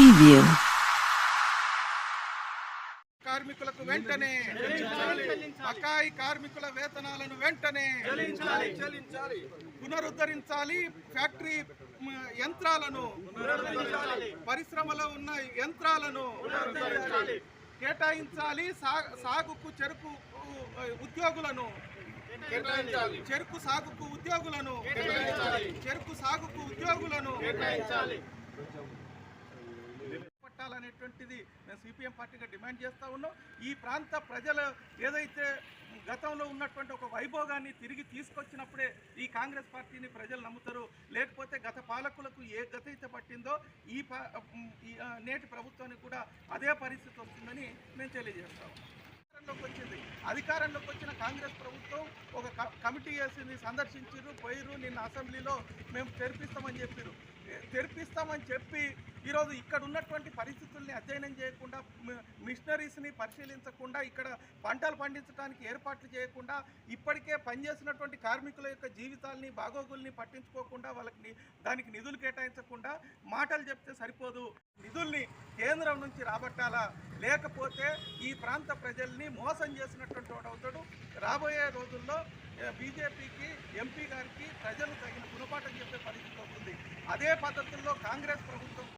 Preview. కార్మికులకు వెంటనే కార్మికుల వేతనాలను వెంటనే పునరుద్ధరించాలి. ఫ్యాక్టరీ యంత్రాలను పరిశ్రమలో ఉన్న యంత్రాలను కేటాయించాలి. సాగుకు చెరుకు ఉద్యోగులను చెరుకు సాగుకు ఉద్యోగులను చెరుకు సాగుకు ఉద్యోగులను పట్టాలనేటువంటిది మేము సిపిఎం పార్టీగా డిమాండ్ చేస్తూ ఉన్నాం. ఈ ప్రాంత ప్రజలు ఏదైతే గతంలో ఉన్నటువంటి ఒక వైభోగాన్ని తిరిగి తీసుకొచ్చినప్పుడే ఈ కాంగ్రెస్ పార్టీని ప్రజలు నమ్ముతారు. లేకపోతే గత పాలకులకు ఏ గత అయితే పట్టిందో ఈ ఈ, నేటి ప్రభుత్వానికి కూడా అదే పరిస్థితి వస్తుందని మేము తెలియజేస్తాం అధికారంలోకి వచ్చింది. అధికారంలోకి వచ్చిన కాంగ్రెస్ ప్రభుత్వం ఒక క- కమిటీ వేసింది సందర్శించారు పోయిరు నిన్న అసెంబ్లీలో మేము తెరిపిస్తామని చెప్పారు తెరిపిస్తామని చెప్పి ఈరోజు ఇక్కడ ఉన్నటువంటి పరిస్థితుల్ని అధ్యయనం చేయకుండా మిషనరీస్ని పరిశీలించకుండా ఇక్కడ పంటలు పండించడానికి ఏర్పాట్లు చేయకుండా ఇప్పటికే పనిచేసినటువంటి కార్మికుల యొక్క జీవితాల్ని బాగోగుల్ని పట్టించుకోకుండా వాళ్ళకి దానికి నిధులు కేటాయించకుండా మాటలు చెప్తే సరిపోదు. నిధుల్ని కేంద్రం నుంచి రాబట్టాలా? లేకపోతే ఈ ప్రాంత ప్రజల్ని మోసం చేసినటువంటి వాడు అవుతాడు. రాబోయే రోజుల్లో బీజేపీకి ఎంపీ గారికి ప్రజలు తగిన గుణపాఠం చెప్పే పరిస్థితి అవుతుంది అదే పద్ధతుల్లో కాంగ్రెస్ ప్రభుత్వం